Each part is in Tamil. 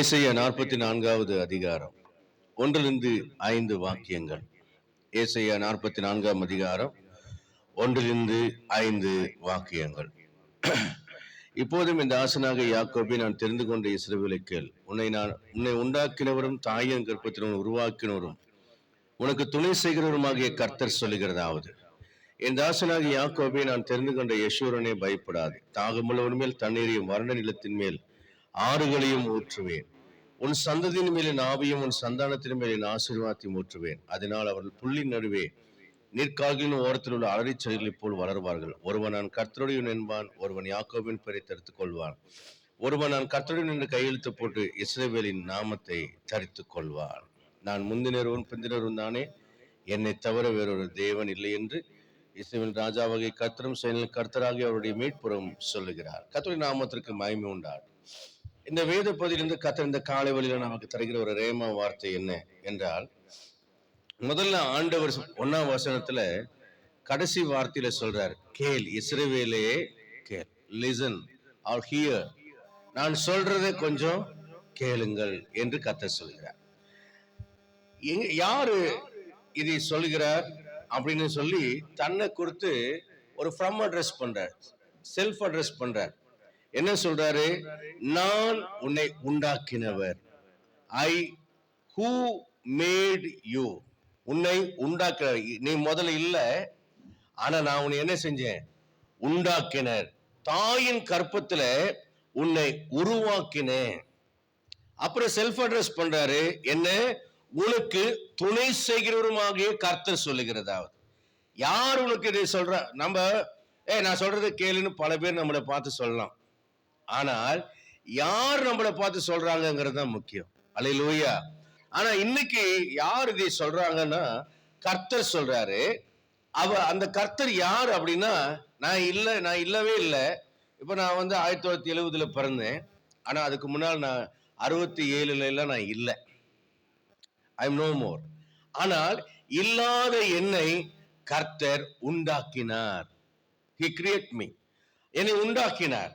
ஏசைய நாற்பத்தி நான்காவது அதிகாரம். ஒன்றிலிருந்து ஐந்து வாக்கியங்கள். ஏசைய நாற்பத்தி நான்காம் அதிகாரம். ஒன்றிலிருந்து ஐந்து வாக்கியங்கள். இப்போதும் இந்த ஆசனாக யாக்கோபி நான் தெரிந்து கொண்ட இஸ்ரவேலை கேள் உன்னை நான் உன்னை உண்டாக்கினவரும் தாயின் கற்பத்தினும் உருவாக்கினவரும் உனக்கு துணை செய்கிறவருமாகிய கர்த்தர் சொல்லுகிறதாவது என் தாசனாகிய யாக்கோபை நான் தெரிந்து கொண்ட யசூரனே பயப்படாது. தாகமுள்ளவன் மேல் தண்ணீரையும் வறண்ட நிலத்தின் மேல் ஆறுகளையும் ஊற்றுவேன். உன் சந்ததியின் மேலே நாவையும் உன் சந்தானத்தின் மேலே ஆசீர்வாதத்தையும் ஊற்றுவேன். அதனால் அவர்கள் புள்ளின் நடுவே நீர்க்காகிலும் ஓரத்தில் உள்ள அலறிச்செடிகளைப் போல் வளர்வார்கள். ஒருவன் நான் கர்த்தருடையவன் என்பான் ஒருவன் யாக்கோவின் பெயரை தடுத்துக் கொள்வான். ஒருவன் நான் கர்த்தருடன் என்று கையெழுத்து போட்டு இஸ்ரேவேலின் நாமத்தை தரித்துக் கொள்வான். நான் முந்தினரும் பிந்தினரும் தானே? என்னை தவிர வேறொரு தேவன் இல்லை என்று இஸ்ரவேல் ராஜாவகை கர்த்தரும் செயலில் கர்த்தராகி அவருடைய மீட்புறம் சொல்லுகிறார். கர்த்தருடைய நாமத்திற்கு மயமை உண்டார் இந்த வேத பகுதியிலிருந்து கர்த்தர் இந்த காலை வழியில நமக்கு தருகிற ஒரு ரேமா வார்த்தை என்ன என்றால் முதல்ல ஆண்டவர் ஒன்னாம் வசனத்துல கடைசி வார்த்தையில சொல்றார் கேள் இஸ்ரேவேலே கேள். லிசன் ஆர் ஹியர் நான் சொல்றதை கொஞ்சம் கேளுங்கள் என்று கர்த்தர் சொல்கிறார். எங்க யாரு இதை சொல்கிறார் அப்படின்னு சொல்லி தன்னை கொடுத்து ஒரு ஃப்ரம் அட்ரஸ் பண்றார் செல்ஃப் அட்ரஸ் பண்றார். என்ன சொல்றாரு? நான் உன்னை உண்டாக்கினவர். ஐ ஹூ மேட் யூ உன்னை உண்டாக்க நீ முதல்ல இல்லை ஆனா நான் உன்னை என்ன செஞ்சேன்? உண்டாக்கினர் தாயின் கற்பத்துல உன்னை உருவாக்கினேன். அப்புறம் செல்ஃப் அட்ரஸ் பண்றாரு. என்ன? உனக்கு துணை செய்கிறவருமாகிய கர்த்தர் சொல்லுகிறதாவது. யார் உனக்கு இதை சொல்ற? நம்ம ஏ நான் சொல்றது கேளுன்னு பல பேர் நம்மளை பார்த்து சொல்லலாம். ஆனால் யார் நம்மளை பார்த்து சொல்றாங்கிறது தான் முக்கியம். அலை லூயா ஆனா இன்னைக்கு யார் இதை சொல்றாங்கன்னா கர்த்தர் சொல்றாரு. அவ அந்த கர்த்தர் யார் அப்படின்னா நான் இல்லை நான் இல்லவே இல்லை. இப்போ நான் வந்து ஆயிரத்தி தொள்ளாயிரத்தி எழுபதுல பிறந்தேன். ஆனால் அதுக்கு முன்னால் நான் அறுபத்தி ஏழுல எல்லாம் நான் இல்லை. ஐ எம் நோ மோர் ஆனால் இல்லாத என்னை கர்த்தர் உண்டாக்கினார். ஹி கிரியேட் மீ என்னை உண்டாக்கினார்.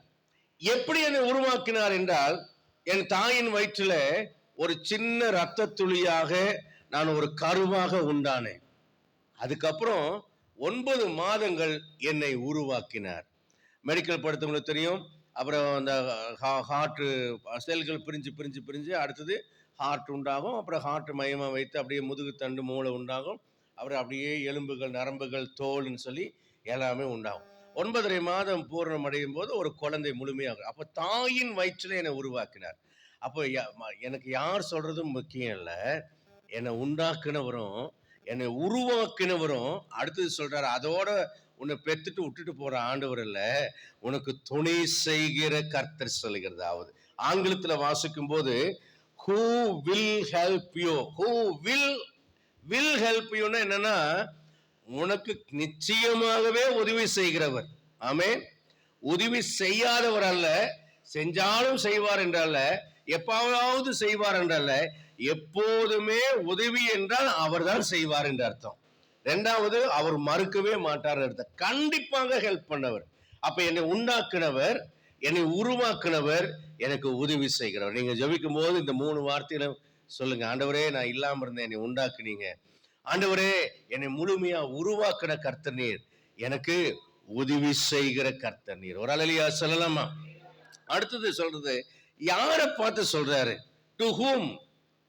எப்படி என்னை உருவாக்கினார் என்றால் என் தாயின் வயிற்றில ஒரு சின்ன இரத்த துளியாக நான் ஒரு கருவாக உண்டானேன். அதுக்கப்புறம் ஒன்பது மாதங்கள் என்னை உருவாக்கினார். மெடிக்கல் படுத்தவங்களுக்கு தெரியும். அப்புறம் அந்த ஹார்ட்டு செல்கள் பிரிஞ்சு பிரிஞ்சு பிரிஞ்சு அடுத்தது ஹார்ட் உண்டாகும். அப்புறம் ஹார்ட் மையமாக வைத்து அப்படியே முதுகு தண்டு மூளை உண்டாகும். அப்புறம் அப்படியே எலும்புகள் நரம்புகள் தோல்னு சொல்லி எல்லாமே உண்டாகும். ஒன்பதரை மாதம் பூரணம் அடையும் போது ஒரு குழந்தை முழுமையாகும் அப்போ தாயின் வயிற்றில் என்னை உருவாக்கினார். அப்போ யா- எனக்கு யார் சொல்றதும் முக்கியம் இல்லை. என்னை உண்டாக்குனவரும் என்னை உருவாக்கினவரும் அடுத்தது சொல்றாரு அதோட உன்னை பெத்துட்டு விட்டுட்டு போற ஆண்டவர் இல்லை. உனக்கு துணை செய்கிற கர்த்தர் சொல்லுகிறதாவது. ஆங்கிலத்தில் வாசிக்கும் போது who will help you who will will help யூன்னா என்னன்னா உனக்கு நிச்சயமாகவே உதவி செய்கிறவர். ஆமே உதவி செய்யாதவர் அல்ல செஞ்சாலும் செய்வார் என்றல்ல எப்பாவது செய்வார் என்றல்ல எப்போதுமே உதவி என்றால் அவர்தான் செய்வார் என்று அர்த்தம். ரெண்டாவது அவர் மறுக்கவே மாட்டார் அர்த்தம். கண்டிப்பாக ஹெல்ப் பண்ணவர். அப்ப என்னை உண்டாக்குனவர் என்னை உருவாக்குனவர் எனக்கு உதவி செய்கிறவர். நீங்க ஜபிக்கும் போது இந்த மூணு வார்த்தையில சொல்லுங்க ஆண்டவரே நான் இல்லாம இருந்தேன் என்னை உண்டாக்குனீங்க. ஆண்டவரே என்னை முழுமையா உருவாக்கின கர்த்தர் நீர். எனக்கு உதவி செய்கிற கர்த்தர் நீர். ஒரு அழலியா சொல்லலாமா? அடுத்தது சொல்றது யாரை பார்த்து சொல்றாரு? டு ஹூம்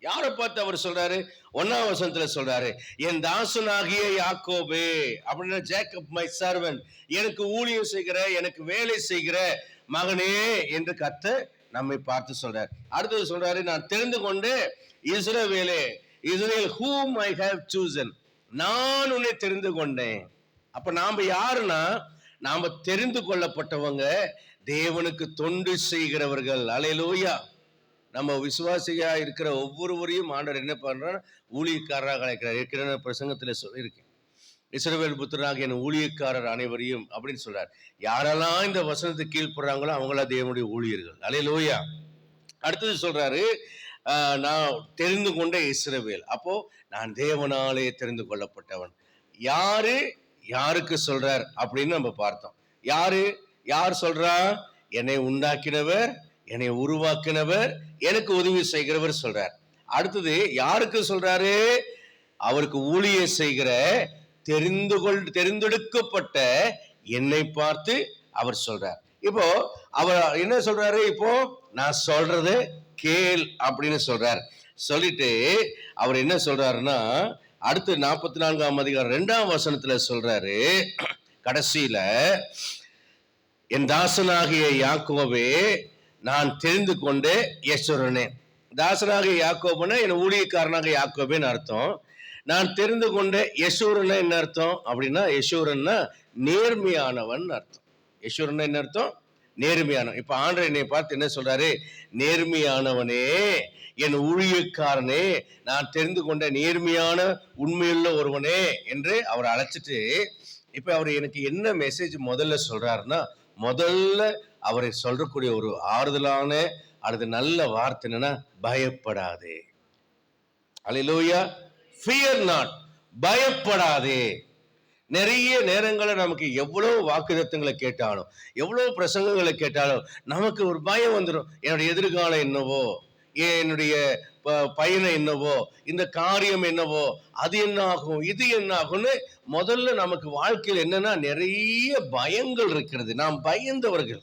யாரை பார்த்து அவர் சொல்றாரு? ஒன்னாம் வசனத்துல சொல்றாரு என் தாசனாகிய யாக்கோபே. அப்படின்னா ஜேக்கப் மை சர்வன் எனக்கு ஊழியம் செய்கிற எனக்கு வேலை செய்கிற மகனே என்று கத்த நம்மை பார்த்து சொல்றார். அடுத்தது சொல்றாரு நான் தெரிந்து கொண்டு இஸ்ரவேலே Israel whom I have chosen நான் உன்னை தெரிந்து கொண்டேன். அப்ப நாம யாருன்னா? நாம தெரிந்து கொள்ளப்பட்டவங்க தேவனுக்கு தொண்டு செய்கிறவர்கள். அலையலூயா நம்ம விசுவாசியா இருக்கிற ஒவ்வொருவரையும் ஆண்டவர் என்ன பண்றார்? ஊழியக்காரராக அழைக்கிறார். ஏற்கனவே பிரசங்கத்தில் சொல்லியிருக்கேன். இஸ்ரவேல் புத்தராக என் ஊழியக்காரர் அனைவரையும் அப்படின்னு சொல்றார். யாரெல்லாம் இந்த வசனத்துக்கு கீழ்ப்படுறாங்களோ அவங்களா தேவனுடைய ஊழியர்கள். அலையலூயா அடுத்தது சொல்றாரு நான் தெரிந்து கொண்ட இஸ்ரவேல். அப்போ நான் தேவனாலே தெரிந்து கொள்ளப்பட்டவன். யாரு? யாருக்கு சொல்றார்? அப்படின்னு நம்ம பார்த்தோம். யாரு? யார் சொல்றா? என்னை உண்டாக்கினவர் என்னை உருவாக்கினவர் எனக்கு உதவி செய்கிறவர் சொல்றார். அடுத்தது யாருக்கு சொல்றாரு? அவருக்கு ஊழிய செய்கிற தெரிந்து கொள் தெரிந்தெடுக்கப்பட்ட என்னை பார்த்து அவர் சொல்றார். இப்போ அவர் என்ன சொல்றாரு? இப்போ நான் சொல்றது கேள் அப்படின்னு சொல்றார். சொல்லிட்டு அவர் என்ன சொல்றாருன்னா அடுத்து நாற்பத்தி நான்காம் அதிகாரம் ரெண்டாம் வசனத்துல சொல்றாரு கடைசியில என் தாசனாகிய யாக்கோவே நான் தெரிந்து கொண்டு யசுரனே தாசனாகிய யாக்கோபுனா என் ஊழியக்காரனாக யாக்கோபேன்னு அர்த்தம். நான் தெரிந்து கொண்ட யசூரன் என்ன அர்த்தம்? அப்படின்னா யசூரன்னா நேர்மையானவன் அர்த்தம். யசூரன் என்ன அர்த்தம்? நேர்மையான இப்ப ஆண்டவர் என்னை பார்த்து என்ன சொல்றாரு? நேர்மையானவனே என் ஊழியக்காரனே நான் தெரிந்து கொண்ட நேர்மையான உண்மையுள்ள ஒருவனே என்று அவர் அழைச்சிட்டு இப்ப அவர் எனக்கு என்ன மெசேஜ் முதல்ல சொல்றாருன்னா முதல்ல அவரை சொல்றக்கூடிய ஒரு ஆறுதலான அல்லது நல்ல வார்த்தை என்னன்னா பயப்படாதே. அலையிலூயா ஃபியர் நாட் பயப்படாதே. நிறைய நேரங்களில் நமக்கு எவ்வளோ வாக்குதத்தங்களை கேட்டாலும் எவ்வளோ பிரசங்கங்களை கேட்டாலும் நமக்கு ஒரு பயம் வந்துடும் என்னுடைய எதிர்காலம் என்னவோ என்னுடைய ப- பயணம் என்னவோ இந்த காரியம் என்னவோ அது என்ன ஆகும் இது என்ன ஆகும்னு முதல்ல நமக்கு வாழ்க்கையில் என்னன்னா நிறைய பயங்கள் இருக்கிறது. நாம் பயந்தவர்கள்.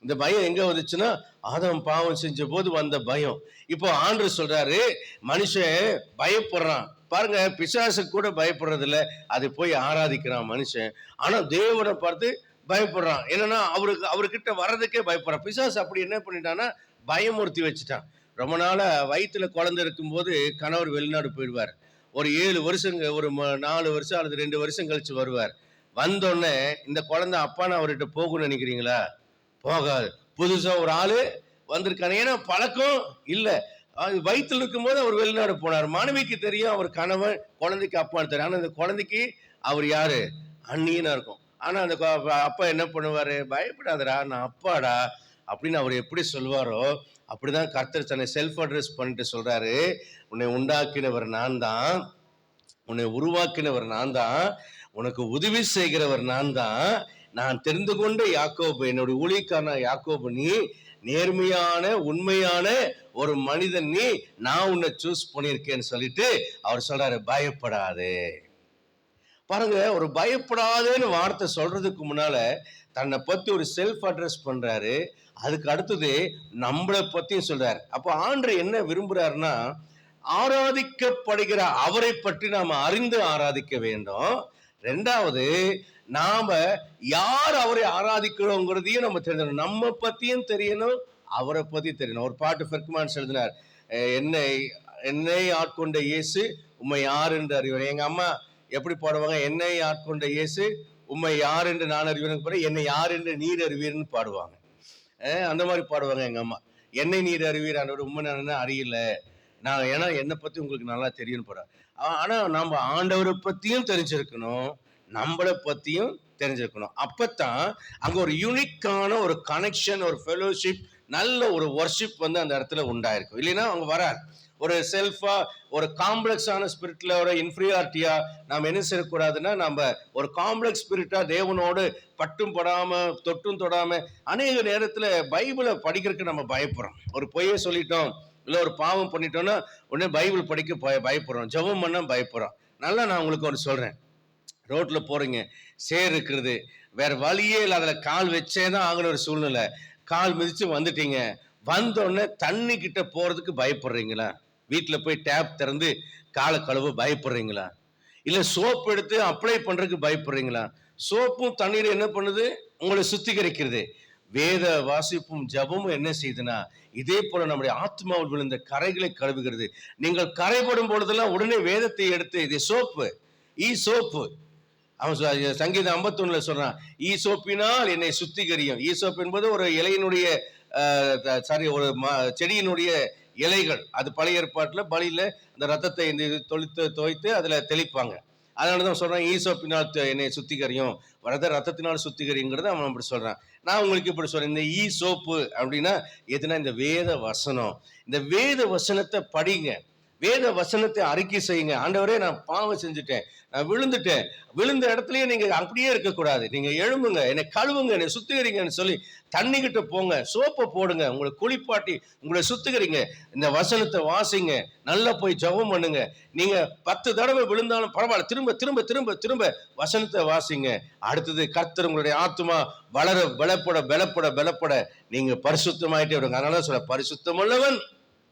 இந்த பயம் எங்க வந்துச்சுன்னா அதன் பாவம் செஞ்ச போது வந்த பயம். இப்போ ஆண்டு சொல்றாரு மனுஷன் பயப்படுறான். பாருங்க பிசாசு கூட பயப்படுறதில்ல. அது போய் ஆராதிக்கிறான் மனுஷன். ஆனால் தேவனை பார்த்து பயப்படுறான். என்னன்னா அவருக்கு அவர்கிட்ட வர்றதுக்கே பயப்படுறான். பிசாசு அப்படி என்ன பண்ணிட்டான்னா பயமுறுத்தி வச்சுட்டான். ரொம்ப நாளாக வயிற்றுல குழந்தை இருக்கும்போது கணவர் வெளிநாடு போயிடுவார். ஒரு ஏழு வருஷங்க ஒரு ம- நாலு வருஷம் அல்லது ரெண்டு வருஷம் கழிச்சு வருவார். வந்தோடனே இந்த குழந்தை அப்பான்னு அவர்கிட்ட போகணும்னு நினைக்கிறீங்களா? போகாது. புதுசாக ஒரு ஆள் வந்திருக்காரு ஏன்னா பழக்கம் இல்லை. அது வயித்துல இருக்கும்போது அவர் வெளிநாடு போனார். மனைவிக்கு தெரியும் அவர் கணவன் குழந்தைக்கு அப்பான்னு தெரியும். ஆனால் அந்த குழந்தைக்கு அவர் யாரு? அண்ணியனா இருக்கும். ஆனால் அந்த அப்பா என்ன பண்ணுவாரு? பயப்படாதடா நான் அப்பாடா அப்படின்னு அவர் எப்படி சொல்வாரோ அப்படிதான் கர்த்தர் தன்னை செல்ஃப் அட்ரஸ் பண்ணிட்டு சொல்றாரு. உன்னை உண்டாக்கினவர் நான் தான் உன்னை உருவாக்கினவர் நான் தான் உனக்கு உதவி செய்கிறவர் நான் தான் நான் தெரிந்து கொண்ட யாக்கோபு என்னுடைய ஊழிக்கான யாக்கோபு நீ நேர்மையான உண்மையான ஒரு மனிதன் நீ நான் உன்னை சூஸ் பண்ணியிருக்கேன்னு சொல்லிட்டு அவர் சொல்றாரு பயப்படாதே. பாருங்க ஒரு பயப்படாதேன்னு வார்த்தை சொல்றதுக்கு முன்னால தன்னை பத்தி ஒரு செல்ஃப் அட்ரஸ் பண்றாரு. அதுக்கு அடுத்தது நம்மளை பத்தியும் சொல்றாரு. அப்போ ஆண்டு என்ன விரும்புறாருன்னா ஆராதிக்கப்படுகிற அவரை பற்றி நாம அறிந்து ஆராதிக்க வேண்டும். ரெண்டாவது நாம யார் அவரை ஆராதிக்கிறோங்கிறதையும் நம்ம தெரிஞ்சிடணும் நம்ம பத்தியும் தெரியணும் அவரை பத்தி தெரியணும். ஒரு பாட்டு ஃபெர்க்மான்ஸ் எழுதினார் என்னை என்னை ஆட்கொண்ட இயேசு உண்மை யார் என்று அறிவர். எங்க அம்மா எப்படி பாடுவாங்க? என்னை ஆட்கொண்ட இயேசு உண்மை யார் என்று நான் அறிவீர்னு பிறகு என்னை யார் என்று நீர் அறிவீர்னு பாடுவாங்க. அந்த மாதிரி பாடுவாங்க எங்க அம்மா. என்னை நீர் அறிவீர் ஆண்டவர் உண்மை நான் அறியல. நான் ஏன்னா என்னை பத்தி உங்களுக்கு நல்லா தெரியும்னு போறேன் ஆனா நம்ம ஆண்டவரை பத்தியும் தெரிஞ்சிருக்கணும். நம்மளை பற்றியும் தெரிஞ்சிருக்கணும் அப்போத்தான் அங்கே ஒரு யூனிக்கான ஒரு கனெக்ஷன் ஒரு ஃபெலோஷிப் நல்ல ஒரு ஒர்ஷிப் வந்து அந்த இடத்துல உண்டாயிருக்கும். இல்லைன்னா அவங்க வராது. ஒரு செல்ஃபா ஒரு காம்ப்ளெக்ஸான ஸ்பிரிட்ல ஒரு இன்ஃபீரியாரிட்டியா நாம் என்ன செய்யக்கூடாதுன்னா நம்ம ஒரு காம்ப்ளெக்ஸ் ஸ்பிரிட்டா தேவனோடு பட்டும் படாம தொட்டும் தொடாம அநேக நேரத்துல பைபிளை படிக்கிறதுக்கு நம்ம பயப்படுறோம். ஒரு பொய்யை சொல்லிட்டோம் இல்லை ஒரு பாவம் பண்ணிட்டோம்னா உடனே பைபிள் படிக்க பய பயப்படுறோம். ஜெபம் பண்ண பயப்படுறோம். நல்லா நான் உங்களுக்கு ஒன்று சொல்றேன். ரோட்டில் போகிறீங்க சேர் இருக்கிறது. வேறு வழியே இல்லை அதில் கால் வச்சே தான் ஆகணும் ஒரு சூழ்நிலை. கால் மிதித்து வந்துட்டீங்க. வந்தோடனே தண்ணி கிட்ட போகிறதுக்கு பயப்படுறீங்களா? வீட்டில் போய் டேப் திறந்து காலை கழுவ பயப்படுறீங்களா? இல்லை சோப் எடுத்து அப்ளை பண்ணுறதுக்கு பயப்படுறீங்களா? சோப்பும் தண்ணீர் என்ன பண்ணுது? உங்களை சுத்திகரிக்கிறது. வேத வாசிப்பும் ஜபமும் என்ன செய்யுதுன்னா இதே போல நம்முடைய ஆத்மாவில் விழுந்த கரைகளை கழுவுகிறது. நீங்கள் கரைபடும் பொழுதெல்லாம் உடனே வேதத்தை எடுத்து இது சோப்பு. ஈ சோப்பு. அவன் சங்கீதம் ஐம்பத்தொன்னுல சொல்றான் ஈசோப்பினால் சோப்பினால் என்னை சுத்திகரியும். ஈசோப் என்பது ஒரு இலையினுடைய சாரி ஒரு செடியினுடைய இலைகள். அது பழைய ஏற்பாட்டில் பலியில அந்த ரத்தத்தை இந்த தொளித்து துவைத்து அதுல தெளிப்பாங்க. அதனால தான் சொல்றேன் ஈசோப்பினால் என்னை சுத்திகரியும். வரத ரத்தத்தினால் சுத்திகரிங்கிறத அவன் அப்படி சொல்றான். நான் உங்களுக்கு இப்படி சொல்றேன் இந்த ஈ சோப்பு அப்படின்னா எதுனா இந்த வேத வசனம். இந்த வேத வசனத்தை படிங்க. வேத வசனத்தை அறிக்கை செய்யுங்க. ஆண்டவரே நான் பாவம் செஞ்சுட்டேன். நான் விழுந்துட்டேன். விழுந்த இடத்துலயே நீங்க அப்படியே இருக்கக்கூடாது. நீங்க எழும்புங்க. என்னை கழுவுங்க. என்னை சுத்திகரிங்கன்னு சொல்லி தண்ணி கிட்ட போங்க. சோப்பை போடுங்க. உங்களை குளிப்பாட்டி உங்களை சுத்திகரிங்க. இந்த வசனத்தை வாசிங்க. நல்லா போய் ஜெபம் பண்ணுங்க. நீங்க பத்து தடவை விழுந்தாலும் பரவாயில்ல. திரும்ப திரும்ப திரும்ப திரும்ப வசனத்தை வாசிங்க. அடுத்தது கர்த்தர் உங்களுடைய ஆத்மா வளர பலப்பட பலப்பட பலப்பட நீங்க பரிசுத்தமாயிட்டே வருங்க. அதனால சொல்ல பரிசுத்தம் உள்ளவன்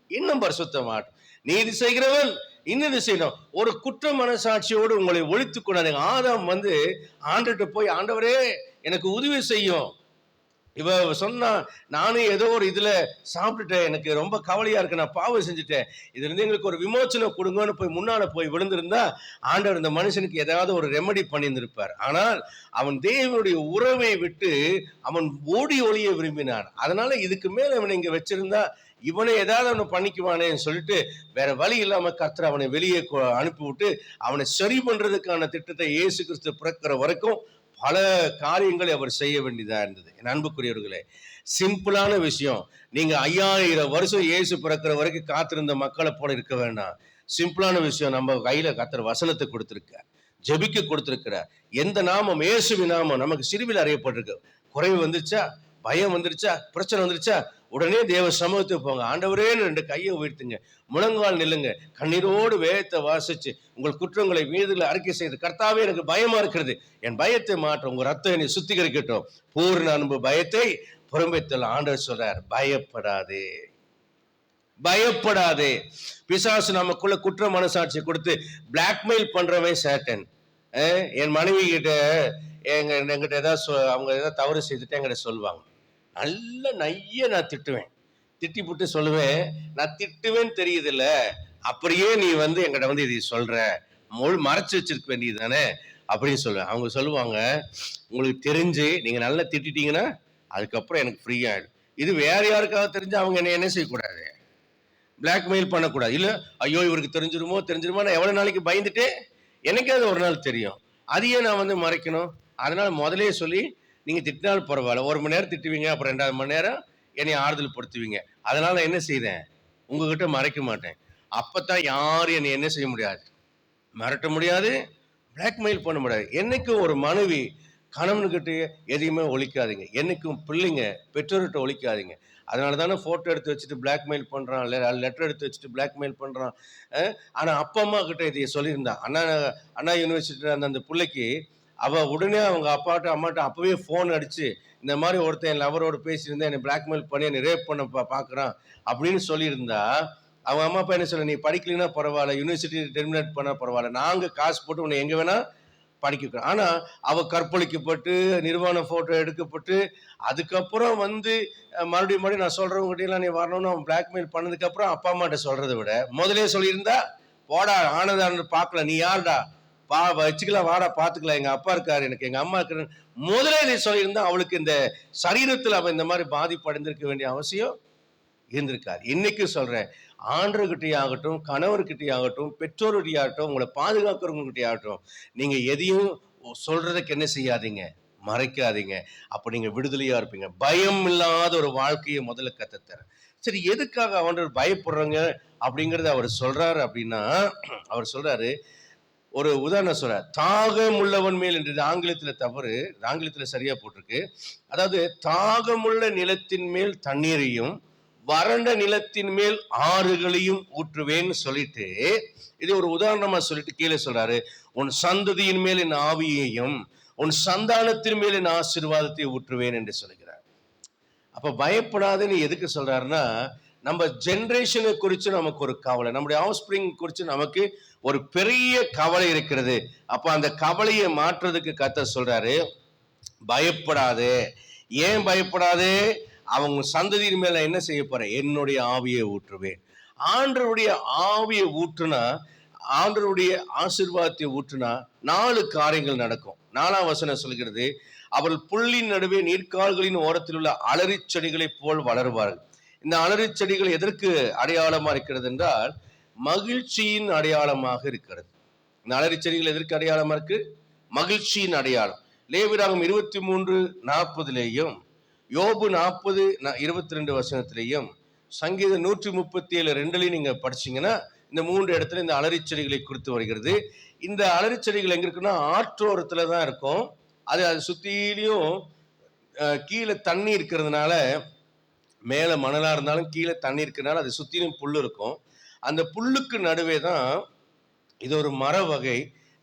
இன்னும் பரிசுத்தமாட்டும் நீதி செய்கிறவன் இன்னது செய்யணும். ஒரு குற்ற மனசாட்சியோடு உங்களை ஒழித்து கொண்டாங்க ஆதாம் வந்து ஆண்டுகிட்ட போய் ஆண்டவரே எனக்கு உதவி செய்யும். இவ சொன்னா நானும் ஏதோ ஒரு இதுல சாப்பிட்டுட்டேன். எனக்கு ரொம்ப கவலையா இருக்கு. நான் பாவம் செஞ்சுட்டேன். இதுல இருந்து எங்களுக்கு ஒரு விமோச்சனை கொடுங்கன்னு போய் முன்னால போய் விழுந்திருந்தா ஆண்டவர் இந்த மனுஷனுக்கு ஏதாவது ஒரு ரெமடி பண்ணியிருந்திருப்பார். ஆனால் அவன் தேவனுடைய உறவை விட்டு அவன் ஓடி ஒளிய விரும்பினான். அதனால இதுக்கு மேல அவன் இங்க வச்சிருந்தா இவனை ஏதாவது ஒன்று பண்ணிக்குவானேன்னு சொல்லிட்டு வேற வழி இல்லாம கர்த்தர் அவனை வெளியே அனுப்பிவிட்டு அவனை சரி பண்றதுக்கான திட்டத்தை இயேசு கிறிஸ்து பிறக்கிற வரைக்கும் பல காரியங்களை அவர் செய்ய வேண்டியதா இருந்தது. என் அன்புக்குரியவர்களே சிம்பிளான விஷயம். நீங்க ஐயாயிரம் வருஷம் இயேசு பிறக்கிற வரைக்கும் காத்திருந்த மக்களை போல இருக்க வேண்டாம். சிம்பிளான விஷயம் நம்ம கையில கர்த்தர் வசனத்தை கொடுத்துருக்க ஜெபிக்க கொடுத்துருக்கிற எந்த நாமம் இயேசுவி நாமம் நமக்கு சிறுவில் அறியப்பட்டிருக்கு. குறைவு வந்துச்சா? பயம் வந்துருச்சா? பிரச்சனை வந்துருச்சா? உடனே தேவ சமூகத்துக்கு போங்க. ஆண்டவரே ரெண்டு கையை உயர்த்துங்க. முழங்கால் நில்லுங்க. கண்ணீரோடு வேகத்தை வாசிச்சு உங்கள் குற்றங்களை மீதுல அறிக்கை செய்து கர்த்தாவே எனக்கு பயமா இருக்கிறது. என் பயத்தை மாற்ற உங்க ரத்தம் என்னை சுத்திகரிக்கட்டும். பூர்ண அன்பு பயத்தை புறம்பித்தல் ஆண்டவர் சொல்றார். பயப்படாதே. பயப்படாதே. பிசாசு நமக்குள்ள குற்ற மனசாட்சி கொடுத்து பிளாக்மெயில் பண்றவன் சேட்டன். என் மனைவி கிட்ட எங்க எங்கிட்ட ஏதாவது சொ- அவங்க ஏதாவது தவறு செய்துட்டு எங்கிட்ட சொல்லுவாங்க. நல்ல நைய நான் திட்டுவேன். திட்டி போட்டு சொல்லுவேன் நான் திட்டுவேன்னு தெரியுதுல்ல அப்படியே நீ வந்து எங்கிட்ட வந்து இதை சொல்ற மொழி மறைச்சு வச்சிருக்க வேண்டியது தானே அப்படின்னு சொல்லுவேன். அவங்க சொல்லுவாங்க உங்களுக்கு தெரிஞ்சு நீங்க நல்லா திட்டிட்டீங்கன்னா அதுக்கப்புறம் எனக்கு ஃப்ரீ ஆயிடும். இது வேற யாருக்காவது தெரிஞ்சு அவங்க என்ன என்ன செய்யக்கூடாது? பிளாக்மெயில் பண்ணக்கூடாது. இல்லை ஐயோ இவருக்கு தெரிஞ்சிருமோ தெரிஞ்சிருமோ நான் எவ்வளோ நாளைக்கு பயந்துட்டு எனக்கே அது ஒரு நாள் தெரியும். அதையே நான் வந்து மறைக்கணும். அதனால முதலே சொல்லி நீங்க திட்டினாலும் பரவாயில்ல. ஒரு மணி நேரம் திட்டுவீங்க அப்புறம் ரெண்டாவது மணி நேரம் என்னை ஆறுதல் படுத்துவீங்க. அதனால நான் என்ன செய்தேன்? உங்ககிட்ட மறைக்க மாட்டேன். அப்பதான் யாரும் என்னை என்ன செய்ய முடியாது. மிரட்ட முடியாது பிளாக்மெயில் பண்ண முடியாது. என்னைக்கும் ஒரு மனைவி கணவன்கிட்ட எதையுமே ஒழிக்காதீங்க. என்னைக்கும் பிள்ளைங்க பெற்றோர்கிட்ட ஒழிக்காதீங்க. அதனால தானே ஃபோட்டோ எடுத்து வச்சுட்டு பிளாக்மெயில் பண்ணுறான் லெட்டர் எடுத்து வச்சுட்டு பிளாக்மெயில் பண்ணுறான் ஆனால் அப்பா அம்மா கிட்ட இதை சொல்லியிருந்தான் அண்ணா அண்ணா யூனிவர்சிட்டியில் அந்த அந்த பிள்ளைக்கு அவள் உடனே அவங்க அப்பாட்ட அம்மாட்ட அப்போவே ஃபோன் அடித்து இந்த மாதிரி ஒருத்தன் என் லவரோட பேசியிருந்தேன் என்னை பிளாக்மெயில் பண்ணி என்னை ரேப் பண்ண பா பார்க்குறான் அப்படின்னு சொல்லியிருந்தா அவங்க அம்மா அப்பா என்ன சொல்ல நீ படிக்கலைன்னா பரவாயில்ல யூனிவர்சிட்டி டெர்மினேட் பண்ணால் பரவாயில்ல நாங்கள் காசு போட்டு உன்னை எங்கே வேணால் படிக்க ஆனால் அவள் கற்பழிக்கப்பட்டு நிர்வாண ஃபோட்டோ எடுக்கப்பட்டு அதுக்கப்புறம் வந்து மறுபடியும் மறுபடியும் நான் சொல்கிறவங்ககிட்டலாம் எல்லாம் நீ வரணும்னு அவன் பிளாக்மெயில் பண்ணதுக்கப்புறம் அப்பா அம்மாட்ட சொல்கிறத விட முதலே சொல்லியிருந்தா போடா ஆனதான்னு பார்க்கல நீ யாருடா? பா வச்சுக்கலாம் வாடா பார்த்துக்கலாம் எங்கள் அப்பா இருக்கார் எனக்கு எங்கள் அம்மா இருக்கிற முதலே நீ சொல்லியிருந்தா அவளுக்கு இந்த சரீரத்தில் அவன் இந்த மாதிரி பாதிப்பு அடைந்திருக்க வேண்டிய அவசியம் இருந்திருக்கார் இன்னைக்கு சொல்றேன் ஆண்டர்கிட்டயாகட்டும் கணவர்கிட்டயாகட்டும் பெற்றோர்கிட்டயாகட்டும் உங்களை பாதுகாக்கிறவங்ககிட்டயாகட்டும் நீங்கள் எதையும் சொல்கிறதுக்கு என்ன செய்யாதீங்க? மறைக்காதீங்க. அப்போ நீங்கள் விடுதலையாக இருப்பீங்க. பயம் இல்லாத ஒரு வாழ்க்கையை முதல்ல கற்றுத்தரேன் சரி எதுக்காக அவன் பயப்படுறாங்க? அப்படிங்கிறத அவர் சொல்கிறாரு அப்படின்னா அவர் சொல்கிறாரு ஒரு உதாரணம் சொல்ற தாகம் உள்ளவன் மேல் என்றது ஆங்கிலத்துல தவறு ஆங்கிலத்துல சரியா போட்டிருக்கு. அதாவது தாகமுள்ள நிலத்தின் மேல் தண்ணீரையும் வறண்ட நிலத்தின் மேல் ஆறுகளையும் ஊற்றுவேன்னு சொல்லிட்டு இது ஒரு உதாரணமா சொல்லிட்டு கீழே சொல்றாரு. உன் சந்ததியின் மேல் என் ஆவியையும் உன் சந்தானத்தின் மேல் என் ஆசீர்வாதத்தை ஊற்றுவேன் என்று சொல்கிறார் அப்ப பயப்படாதுன்னு எதுக்கு சொல்றாருன்னா நம்ம ஜென்ரேஷனை குறித்து நமக்கு ஒரு கவலை. நம்முடைய ஆஃப்ஸ்பிரிங் குறித்து நமக்கு ஒரு பெரிய கவலை இருக்கிறது. அப்போ அந்த கவலையை மாற்றுறதுக்கு கத்த சொல்கிறாரு பயப்படாதே. ஏன் பயப்படாதே? அவங்க சந்ததியின் மேலே என்ன செய்ய போகிறேன் என்னுடைய ஆவியை ஊற்றுவேன். ஆண்டருடைய ஆவியை ஊற்றுனா ஆண்டருடைய ஆசிர்வாதத்தை ஊற்றுனா நாலு காரியங்கள் நடக்கும். நாலாம் வசனம் சொல்கிறது அவர்கள் புள்ளின் நடுவே நீர்க்கால்களின் ஓரத்தில் உள்ள அலறிச் செடிகளைப் போல் வளருவார்கள். இந்த அலறி செடிகள் எதற்கு அடையாளமா இருக்கிறது என்றால் மகிழ்ச்சியின் அடையாளமாக இருக்கிறது. இந்த அலறி செடிகள் எதற்கு அடையாளமா இருக்கு? மகிழ்ச்சியின் அடையாளம். லேவிராகம் இருபத்தி மூன்று நாற்பதுலேயும் யோபு நாற்பது இருபத்தி ரெண்டு வசனத்திலையும் சங்கீதம் நூற்றி முப்பத்தி ஏழு ரெண்டுலையும் நீங்க படிச்சீங்கன்னா இந்த மூன்று இடத்துல இந்த அலரிச் செடிகளை குறித்து வருகிறது. இந்த அலரிச் செடிகள் எங்க இருக்குன்னா ஆற்றோரத்துல தான் இருக்கும். அது அது சுத்திலையும் கீழே தண்ணி இருக்கிறதுனால மேலே மணலாக இருந்தாலும் கீழே தண்ணி இருக்கிறதுனால அது சுற்றிலும் புல் இருக்கும். அந்த புல்லுக்கு நடுவே தான் இது ஒரு மர வகை.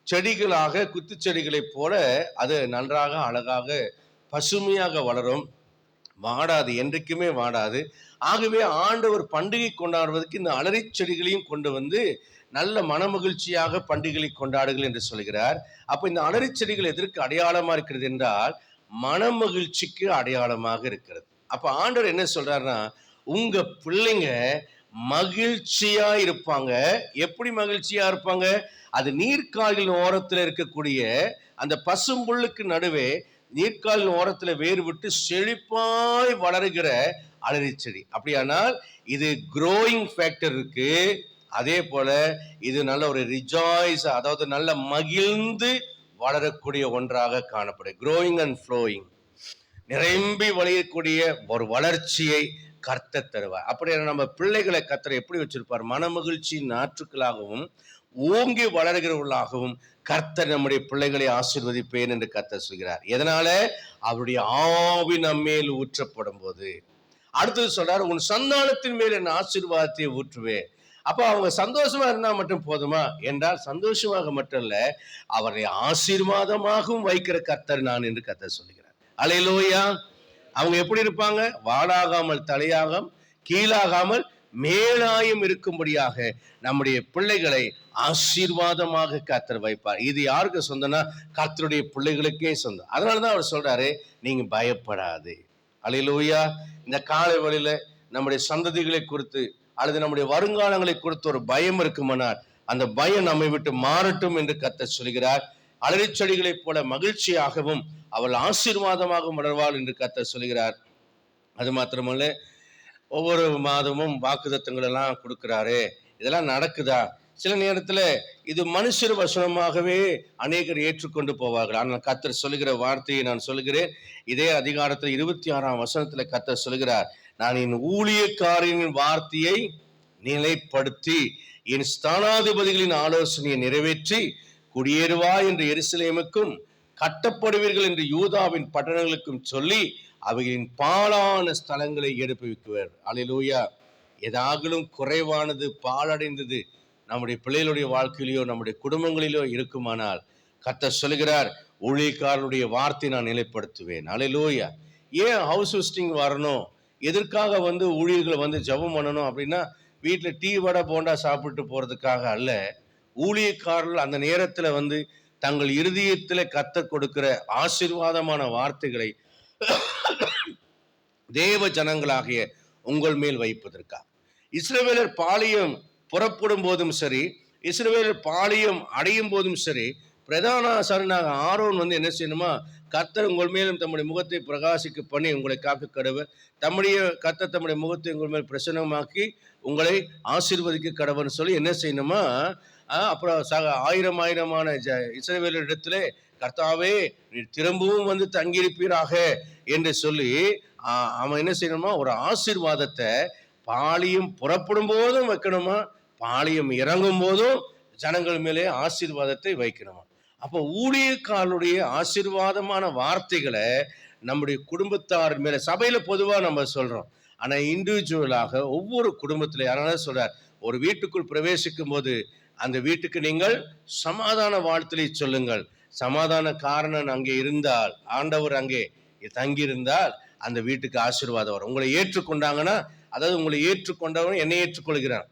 செடிகளாக குத்துச்செடிகளைப் போல அது நன்றாக அழகாக பசுமையாக வளரும். வாடாது என்றைக்குமே வாடாது. ஆகவே ஆண்டவர் பண்டிகை கொண்டாடுவதற்கு இந்த அலரி செடிகளையும் கொண்டு வந்து நல்ல மனமகிழ்ச்சியாக பண்டிகைகளை கொண்டாடுகள் என்று சொல்கிறார். அப்போ இந்த அலரிச் செடிகள் எதற்கு அடையாளமாக இருக்கிறது என்றால் மனமகிழ்ச்சிக்கு அடையாளமாக இருக்கிறது. அப்போ ஆண்டவர் என்ன சொல்றாருன்னா உங்க பிள்ளைங்க மகிழ்ச்சியா இருப்பாங்க. எப்படி மகிழ்ச்சியா இருப்பாங்க? அது நீர்க்காலின் ஓரத்தில் இருக்கக்கூடிய அந்த பசும்புல்லுக்கு நடுவே நீர்க்காலின் ஓரத்தில் வேறு விட்டு செழிப்பாய் வளருகிற அலரி செடி. அப்படியானால் இது குரோயிங் ஃபேக்டர் இருக்கு. அதே போல இது நல்ல ஒரு ரிஜாய்ஸ் அதாவது நல்ல மகிழ்ந்து வளரக்கூடிய ஒன்றாக காணப்படும். குரோயிங் அண்ட் ஃப்ளோயிங் நிரம்பி வழியக்கூடிய ஒரு வளர்ச்சியை கர்த்தர் தருவார். அப்படி நம்ம பிள்ளைகளை கத்தரை எப்படி வச்சிருப்பார்? மனமகிழ்ச்சி நாற்றுக்களாகவும் ஓங்கி வளர்கிறவர்களாகவும் கர்த்தர் நம்முடைய பிள்ளைகளை ஆசிர்வதிப்பேன் என்று கர்த்தர் சொல்கிறார். எதனால? அவருடைய ஆவி நம்மேல் ஊற்றப்படும் போது அடுத்தது சொல்றாரு உன் சந்தானத்தின் மேல் என் ஆசீர்வாதத்தை ஊற்றுவேன் அப்போ அவங்க சந்தோஷமா இருந்தா மட்டும் போதுமா? என்றால் சந்தோஷமாக மட்டும் இல்லை அவரை ஆசீர்வாதமாகவும் வைக்கிற கர்த்தர் நான் என்று கர்த்தர் சொல்கிறேன் அலையிலோயா அவங்க எப்படி இருப்பாங்க? வாடாகாமல் தலையாகம் கீழாகாமல் மேலாயும் இருக்கும்படியாக நம்முடைய பிள்ளைகளை ஆசீர்வாதமாக கத்தர் வைப்பார். இது யாருக்கு சொந்தம்னா கத்தருடைய பிள்ளைகளுக்கே சொந்தம். அதனால தான் அவர் சொல்றாரு நீங்க பயப்படாது. அலையிலோயா இந்த காலை வழியில நம்முடைய சந்ததிகளை குறித்து அல்லது நம்முடைய வருங்காலங்களை குறித்து ஒரு பயம் இருக்குமானால் அந்த பயம் நம்மை விட்டு மாறட்டும் என்று கத்த சொல்கிறார். அலரிச் செடிகளைப் போல மகிழ்ச்சியாகவும் அவள் ஆசீர்வாதமாகவும் வளர்வாள் என்று கத்த சொல்கிறார். அது மாத்திரமல்ல ஒவ்வொரு மாதமும் வாக்குதத்தங்கள் எல்லாம் கொடுக்கிறாரு. இதெல்லாம் நடக்குதா? சில நேரத்துல இது மனுஷர் வசனமாகவே அநேகர் ஏற்றுக்கொண்டு போவார்கள். ஆனால் கத்தர் சொல்லுகிற வார்த்தையை நான் சொல்லுகிறேன். இதே அதிகாரத்தில் இருபத்தி ஆறாம் வசனத்துல கத்தர் சொல்லுகிறார் நான் என் ஊழியக்காரனின் வார்த்தையை நிலைப்படுத்தி என் ஸ்தானாதிபதிகளின் ஆலோசனையை நிறைவேற்றி குடியேறுவா என்று எருசலேமுக்கும் கட்டப்படுவீர்கள் என்று யூதாவின் பட்டணங்களுக்கும் சொல்லி அவைகளின் பாழான ஸ்தலங்களை எடுப்பிக்குவர் அலையிலூயா ஏதாகலும் குறைவானது பாழடைந்தது நம்முடைய பிள்ளைகளுடைய வாழ்க்கையிலோ நம்முடைய குடும்பங்களிலோ இருக்குமானால் கத்த சொல்கிறார் ஊழியக்காரனுடைய வார்த்தை நான் நிலைப்படுத்துவேன். அலையிலூயா ஏன் ஹவுஸ் ஹோஸ்டிங் வரணும்? எதற்காக வந்து ஊழியர்களை வந்து ஜெபம் பண்ணணும் அப்படின்னா வீட்டில் டீ வடை போண்டா சாப்பிட்டு போகிறதுக்காக அல்ல. ஊழியக்காரர்கள் அந்த நேரத்தில் வந்து தங்கள் இருதயத்தில் கத்த கொடுக்கிற ஆசீர்வாதமான வார்த்தைகளை தேவ ஜனங்களாகிய உங்கள் மேல் வைப்பதற்காக. இஸ்ரேவேலர் பாளையம் புறப்படும் போதும் சரி இஸ்ரேவேலர் பாளையம் அடையும் போதும் சரி பிரதான ஆசாரியனாக ஆரோன் வந்து என்ன செய்யணுமா கர்த்தர் உங்கள் மேலும் தம்முடைய முகத்தை பிரகாசிக்க பண்ணி உங்களை காக்க கடவர். தம்முடைய கர்த்தர் தம்முடைய முகத்தை உங்கள் மேல் பிரசன்னமாக்கி உங்களை ஆசீர்வதிக்க கடவர்னு சொல்லி என்ன செய்யணுமா அப்புறம் சக ஆயிரம் ஆயிரமான ஜ இஸ்ரவேலரிடத்திலே கர்த்தாவே நீ திரும்பவும் வந்து தங்கியிருப்பீராக என்று சொல்லி அவன் என்ன செய்யணுமா ஒரு ஆசீர்வாதத்தை பாலியம் புறப்படும் போதும் வைக்கணுமா பாலியம் இறங்கும் போதும் ஜனங்கள் மேலே ஆசீர்வாதத்தை வைக்கணுமா? அப்போ ஊழியக்காரனுடைய ஆசீர்வாதமான வார்த்தைகளை நம்முடைய குடும்பத்தார் மேலே சபையில் பொதுவாக நம்ம சொல்கிறோம் ஆனால் இண்டிவிஜுவலாக ஒவ்வொரு குடும்பத்தில் யாராவது சொல்கிறார் ஒரு வீட்டுக்குள் பிரவேசிக்கும் போது அந்த வீட்டுக்கு நீங்கள் சமாதான வாழ்த்தலை சொல்லுங்கள். சமாதான காரணன் அங்கே இருந்தால் ஆண்டவர் அங்கே தங்கியிருந்தால் அந்த வீட்டுக்கு ஆசீர்வாதம் வரும். உங்களை ஏற்றுக்கொண்டாங்கன்னா அதாவது உங்களை ஏற்றுக்கொண்டவன் என்னை ஏற்றுக்கொள்கிறான்.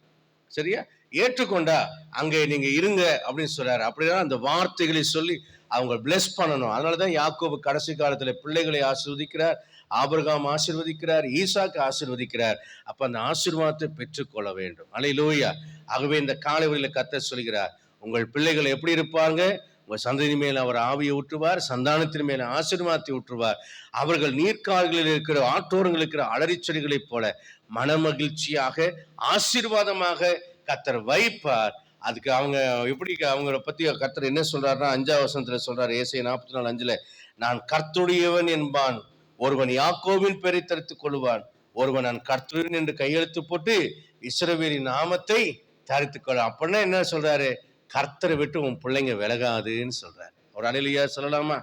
சரியா? ஏற்றுக்கொண்டா அங்கே நீங்க இருங்க அப்படின்னு சொல்றாரு. அப்படிதான் அந்த வார்த்தைகளை சொல்லி அவங்க bless பண்ணணும். அதனாலதான் யாக்கோபு கடைசி காலத்துல பிள்ளைகளை ஆசீர்வதிக்கிறார் ஆபிரகாம் ஆசிர்வதிக்கிறார் ஈசாக்கு ஆசிர்வதிக்கிறார். அப்ப அந்த ஆசிர்வாதத்தை பெற்றுக்கொள்ள வேண்டும். அலையிலூயா ஆகவே இந்த காலை வழியில கத்த சொல்கிறார் உங்கள் பிள்ளைகள் எப்படி இருப்பாங்க? உங்கள் சந்ததி மேல் அவர் ஆவியை ஊற்றுவார் சந்தானத்தின் மேல் ஆசீர்வாதத்தை ஊற்றுவார். அவர்கள் நீர்க்கால்களில் இருக்கிற ஆற்றோரங்களில் இருக்கிற அலரிச் செடிகளைப் போல மனமகிழ்ச்சியாக ஆசீர்வாதமாக கத்தர் வைப்பார். அதுக்கு அவங்க எப்படி அவங்கள பற்றி கர்த்தர் என்ன சொல்கிறாருன்னா அஞ்சாவது வசனத்தில் சொல்கிறார் ஏசை நாற்பத்தி நாலு அஞ்சில் நான் கர்த்துடையவன் என்பான். ஒருவன் யாக்கோவின் பெயரை தரித்துக் கொள்வான் ஒருவன் நான் கர்த்துடன் என்று கையெழுத்து போட்டு இஸ்ரவேலின் நாமத்தை தரித்துக்கொள்ள அப்படின்னா என்ன சொல்றாரு? கர்த்தரை விட்டு உன் பிள்ளைங்க விலகாதுன்னு சொல்றாரு. ஒரு அலையிலையா சொல்லலாமா?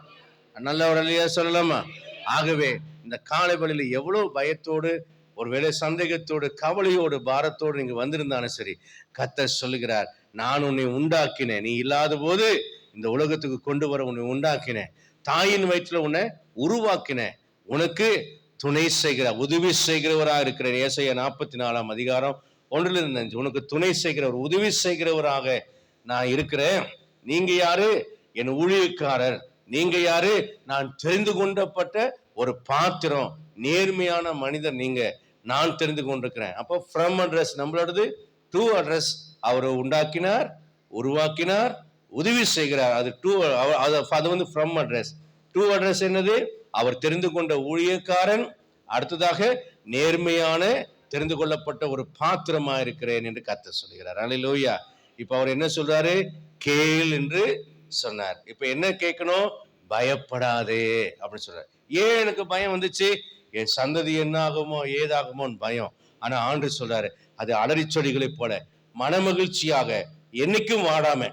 நல்ல ஒரு அலையா சொல்லலாமா? ஆகவே இந்த காலை வழியில எவ்வளவு பயத்தோடு ஒருவேளை சந்தேகத்தோடு கவலையோடு பாரத்தோடு நீங்க வந்திருந்தாலும் சரி கர்த்தர் சொல்லுகிறார் நான் உன்னை உண்டாக்கினேன். நீ இல்லாத போது இந்த உலகத்துக்கு கொண்டு வர உன்னை உண்டாக்கினேன். தாயின் வயிற்றுல உன்னை உருவாக்கினேன். உனக்கு துணை செய்கிற உதவி செய்கிறவராக இருக்கிற ஏசைய நாற்பத்தி நாலாம் அதிகாரம் ஒன்றிலிருந்து அஞ்சு. உனக்கு துணை செய்கிறவர் உதவி செய்கிறவராக நான் இருக்கிறேன். நீங்க யாரு? என் ஊழியக்காரர். நீங்க யாரு? நான் தெரிந்து கொண்டப்பட்ட ஒரு பாத்திரம். நேர்மையான மனிதர் நீங்க. நான் தெரிந்து கொண்டிருக்கிறேன். அப்போ ஃப்ரம் அட்ரஸ் நம்மளோடது டூ அட்ரஸ் அவரை உண்டாக்கினார் உருவாக்கினார் உதவி செய்கிறார். அது டூ அது வந்து ஃப்ரம் அட்ரஸ் டூ அட்ரஸ் என்னது? அவர் தெரிந்து கொண்ட ஊழியக்காரன் அடுத்ததாக நேர்மையான தெரிந்து கொள்ளப்பட்ட ஒரு பாத்திரமா இருக்கிறேன் என்று கத்த சொல்கிறார். அல்லேலூயா இப்ப அவர் என்ன சொல்றாரு? கேள் என்று சொன்னார். இப்ப என்ன கேட்கணும்? பயப்படாதே அப்படின்னு சொல்றாரு. ஏன் எனக்கு பயம் வந்துச்சு? என் சந்ததி என்ன ஆகுமோ ஏதாகுமோன்னு பயம். ஆனா ஆண்டு சொல்றாரு அது அலறி செடிகளைப் போல மனமகிழ்ச்சியாக என்னைக்கும் வாடாம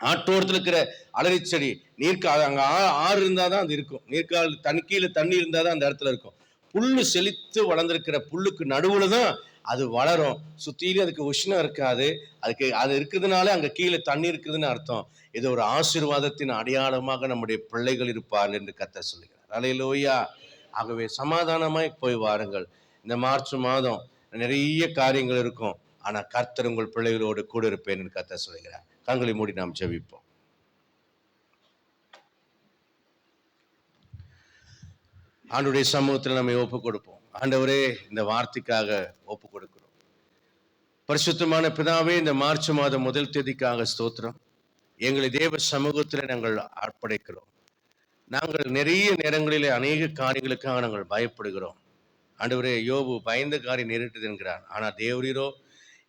ஆட்டோரத்தில் இருக்கிற அலறி செடி நீர்க்கா அங்க ஆ- ஆறு இருந்தாதான் அது இருக்கும். நீர்க்கால் தண்ணி கீழே தண்ணி இருந்தாதான் அந்த இடத்துல இருக்கும். புல்லு செழித்து வளர்ந்துருக்கிற புல்லுக்கு நடுவில் தான் அது வளரும். சுத்திலும் அதுக்கு உஷ்ணம் இருக்காது. அதுக்கு அது இருக்கிறதுனால அங்கே கீழே தண்ணி இருக்குதுன்னு அர்த்தம். இது ஒரு ஆசீர்வாதத்தின் அடையாளமாக நம்முடைய பிள்ளைகள் இருப்பார்கள் என்று கத்த சொல்லுகிறார். அலையிலோயா ஆகவே சமாதானமாய் போய் வாருங்கள். இந்த மார்ச் மாதம் நிறைய காரியங்கள் இருக்கும். ஆனால் கர்த்தர் உங்கள் பிள்ளைகளோடு கூட இருப்பேன் என்று கத்த சொல்லுகிறார். கண்களை மூடி நாம் ஜெபிப்போம். ஆண்டுடைய சமூகத்தில் நம்மை ஒப்பு கொடுப்போம் ஆண்டவரே இந்த வார்த்தைக்காக ஒப்பு கொடுக்கிறோம் பரிசுத்தமான பிதாவே இந்த மார்ச் மாதம் முதல் தேதிக்காக ஸ்தோத்திரம். எங்களை தேவ சமூகத்தில் நாங்கள் அர்ப்பணிக்கிறோம். நாங்கள் நிறைய நேரங்களிலே அநேக காரியங்களுக்காக நாங்கள் பயப்படுகிறோம். ஆண்டவரே யோபு பயந்த காரியம் நேரிட்டது என்கிறான் ஆனால் தேவரீரோ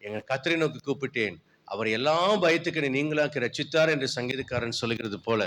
எங்கள் கத்திரை நோக்கி கூப்பிட்டேன். அவர் எல்லா பயத்துக்கு நீங்களாக்கி ரட்சித்தார் என்று சங்கீதக்காரன் சொல்கிறது போல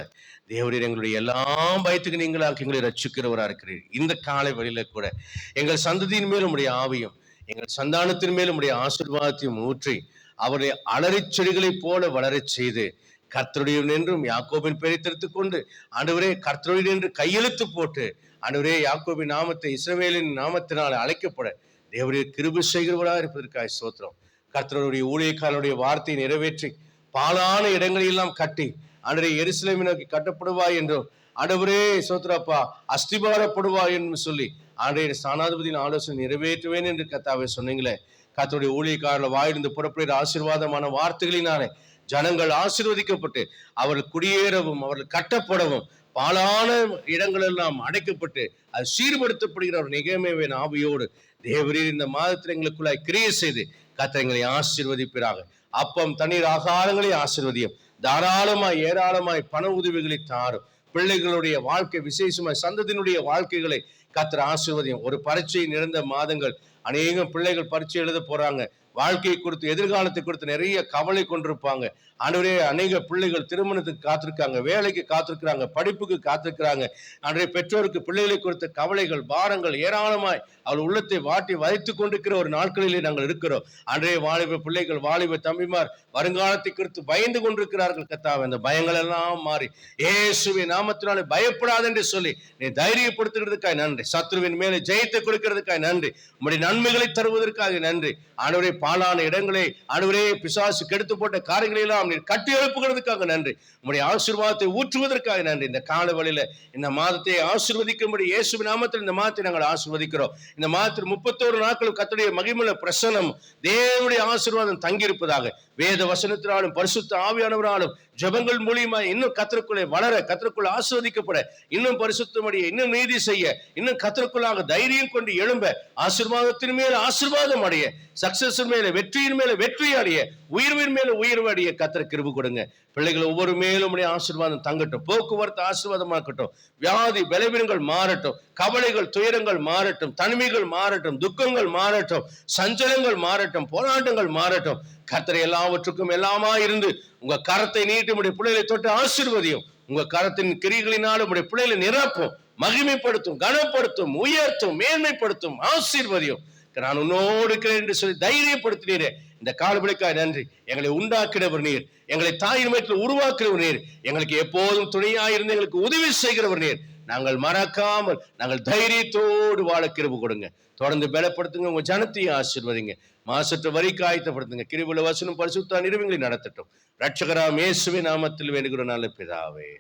தேவரீர் எங்களுடைய எல்லா பயத்துக்கு நீங்களாக்கி எங்களை ரச்சிக்கிறவராக இருக்கிறீர். இந்த காலை வழியில கூட எங்கள் சந்ததியின் மேல் உடைய ஆவியும் எங்கள் சந்தானத்தின் மேல் உடைய ஆசீர்வாதத்தையும் ஊற்றி அவருடைய அலறிச் செடிகளைப் போல வளரச் செய்து கர்த்தருடைய என்றும் யாக்கோபின் பெயரை தெரித்துக் கொண்டு ஆண்டவரே கர்த்தருடைய என்று கையெழுத்து போட்டு ஆண்டவரே யாக்கோபின் நாமத்தை இஸ்ரவேலின் நாமத்தினால் அழைக்கப்பட தேவரே கிருபு செய்கிறவராக இருப்பதற்காக சோத்திரம் கர்த்தருடைய ஊழியக்காரனுடைய வார்த்தையை நிறைவேற்றி பாலான இடங்களெல்லாம் கட்டி அன்றைய எருசலேமை நோக்கி கட்டப்படுவாய் என்றும் அடவரே சோத்ராப்பா அஸ்திபாரப்படுவாய் என்று சொல்லி அன்றைய ஸ்தானாதிபதியின் ஆலோசனை நிறைவேற்றுவேன் என்று கத்தாவை சொன்னீங்களே. கத்தோடைய ஊழியக்காரர்கள் வாயிலிருந்து புறப்படுகிற ஆசீர்வாதமான வார்த்தைகளினாலே ஜனங்கள் ஆசீர்வதிக்கப்பட்டு அவர்கள் குடியேறவும் அவர்கள் கட்டப்படவும் பாலான இடங்கள் எல்லாம் அடைக்கப்பட்டு அது சீர்படுத்தப்படுகிற ஒரு நிகழ்மையின் ஆவியோடு தேவரீர் இந்த மாதத்தில் எங்களுக்குள்ளாய் கிரியை செய்து கத்திரங்களை ஆசிர்வதிப்பிறாக அப்பம் தண்ணீர் ஆகாரங்களை ஆசிர்வதியும். தாராளமாய் ஏராளமாய் பண உதவிகளை தாரும். பிள்ளைகளுடைய வாழ்க்கை விசேஷமாய் சந்ததியினுடைய வாழ்க்கைகளை கத்திர ஆசிர்வதியும். ஒரு பரீட்சை நிறைந்த மாதங்கள். அநேகம் பிள்ளைகள் பரீட்சை எழுத போறாங்க. வாழ்க்கையை குறித்து எதிர்காலத்தை குறித்து நிறைய கவலை கொண்டிருப்பாங்க. ஆண்டவரே அநேக பிள்ளைகள் திருமணத்துக்கு காத்திருக்காங்க வேலைக்கு காத்திருக்கிறாங்க படிப்புக்கு காத்திருக்கிறாங்க. அன்றைய பெற்றோருக்கு பிள்ளைகளை குறித்த கவலைகள் பாரங்கள் ஏராளமாய் அவள் உள்ளத்தை வாட்டி வதைத்துக் கொண்டிருக்கிற ஒரு நாட்களிலே நாங்கள் இருக்கிறோம். அன்றைய வாலிப பிள்ளைகள் வாலிப தம்பிமார் வருங்காலத்தை குறித்து பயந்து கொண்டிருக்கிறார்கள். கத்தாவை அந்த பயங்கள் எல்லாம் மாறி ஏசுவை நாமத்தினாலே பயப்படாது என்று சொல்லி நீ தைரியப்படுத்துகிறதுக்காக நன்றி. சத்ருவின் மேலே ஜெயத்தை கொடுக்கிறதுக்காக நன்றி. உங்களுடைய நன்மைகளை தருவதற்காக நன்றி. ஆண்டவரே பாலான இடங்களை ஆண்டவரே பிசாசு கெடுத்து போட்ட காரியங்களை எல்லாம் நீர் கட்டி எழுப்புகிறதுக்காக நன்றி. உங்களுடைய ஆசீர்வாதத்தை ஊற்றுவதற்காக நன்றி. இந்த கால வழியில இந்த மாதத்தை ஆசீர்வதிக்கும்படி இயேசு நாமத்தில் இந்த மாதத்தை நாங்கள் ஆசீர்வதிக்கிறோம். இந்த மாதத்தில் முப்பத்தோரு நாட்கள் கத்துடைய மகிமுள்ள பிரசனம் தேவனுடைய ஆசீர்வாதம் தங்கியிருப்பதாக வேத வசனத்தினாலும் பரிசுத்த ஆவியானவராலும் ஜெபங்கள் மூலியமா இன்னும் கத்தருக்குள்ளே வளர கத்தருக்குள்ள ஆசிர்வதிக்கப்பட இன்னும் பரிசுத்தமடைய இன்னும் நீதி செய்ய இன்னும் கத்தருக்குள்ளாக தைரியம் கொண்டு எழும்ப ஆசீர்வாதத்தின் மேல ஆசீர்வாதம் அடைய சக்சஸ் மேல வெற்றியின் மேல வெற்றி அடைய உயர்வின் மேல உயர்வு அடைய கத்திர கிருபு கொடுங்க. பிள்ளைகள் ஒவ்வொரு மேலும் உடைய ஆசீர்வாதம் தங்கட்டும் போக்குவரத்து ஆசீர்வாதமாக்கட்டும் வியாதி விளைவினங்கள் மாறட்டும் கவலைகள் துயரங்கள் மாறட்டும் தனிமைகள் மாறட்டும் துக்கங்கள் மாறட்டும் சஞ்சலங்கள் மாறட்டும் போராட்டங்கள் மாறட்டும் கத்தரை எல்லாவற்றுக்கும் எல்லாமா இருந்து உங்க கரத்தை நீட்டி உடைய பிள்ளைகளை தொட்டு ஆசிர்வதியும். உங்க கரத்தின் கிரிகளினாலும் உடைய பிள்ளைகளை நிரப்பும் மகிமைப்படுத்தும் கனப்படுத்தும் உயர்த்தும் மேன்மைப்படுத்தும் ஆசீர்வதியும். நான் உன்னோடு இருக்கிறேன் என்று சொல்லி தைரியப்படுத்தினீரே. இந்த காலவெளிக்காய் நன்றி. எங்களை உண்டாக்கினவர் நீர். எங்களை தாயின் வயிற்றில் உருவாக்குறவர் நீர். எங்களுக்கு எப்போதும் துணையாயிருந்து எங்களுக்கு உதவி செய்கிறவர் நீர். நாங்கள் மறக்காமல் நாங்கள் தைரியத்தோடு வாழ கிருபு கொடுங்க. தொடர்ந்து பலப்படுத்துங்க உங்க ஜனத்தையும் ஆசிர்வதிங்க. மாசற்ற வரி காயத்தப்படுத்துங்க. கிருபுல வசனம் பரிசுத்தா நிறுவங்களை நடத்தட்டும். ரட்சகராம் இயேசுவே நாமத்தில் வேண்டுகிற நல்ல பிதாவே.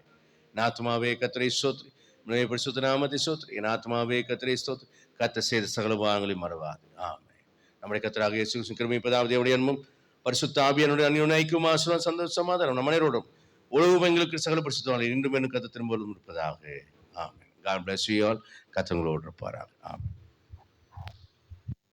நாத்மாவே கத்திரை சோத்ரி உன்னுடைய பரிசுத்த நாமத்தை சோத்ரி என் ஆத்மாவே கத்திரை ஸ்தோத்ரி. கத்த செய்த சகல பாகங்களையும் மறவாது. ஆமே நம்முடைய கத்தராக இயேசு கிருமி கிருபை பதாவது எவ்வளவு அன்பும் பரிசுத்த ஆபியனுடைய அந்நிய ஐக்கியம் ஆசிரம் சந்தோஷம் சமாதானம். நம்ம நேரோடும் உழவு எங்களுக்கு சகல பரிசுத்தவாளி இன்றும் என்ன கத்த திரும்ப இருப்பதாக. ஆமாம் காட் பிளஸ் யூ ஆல் கத்தவங்களோடு இருப்பாராங்க ஆமாம்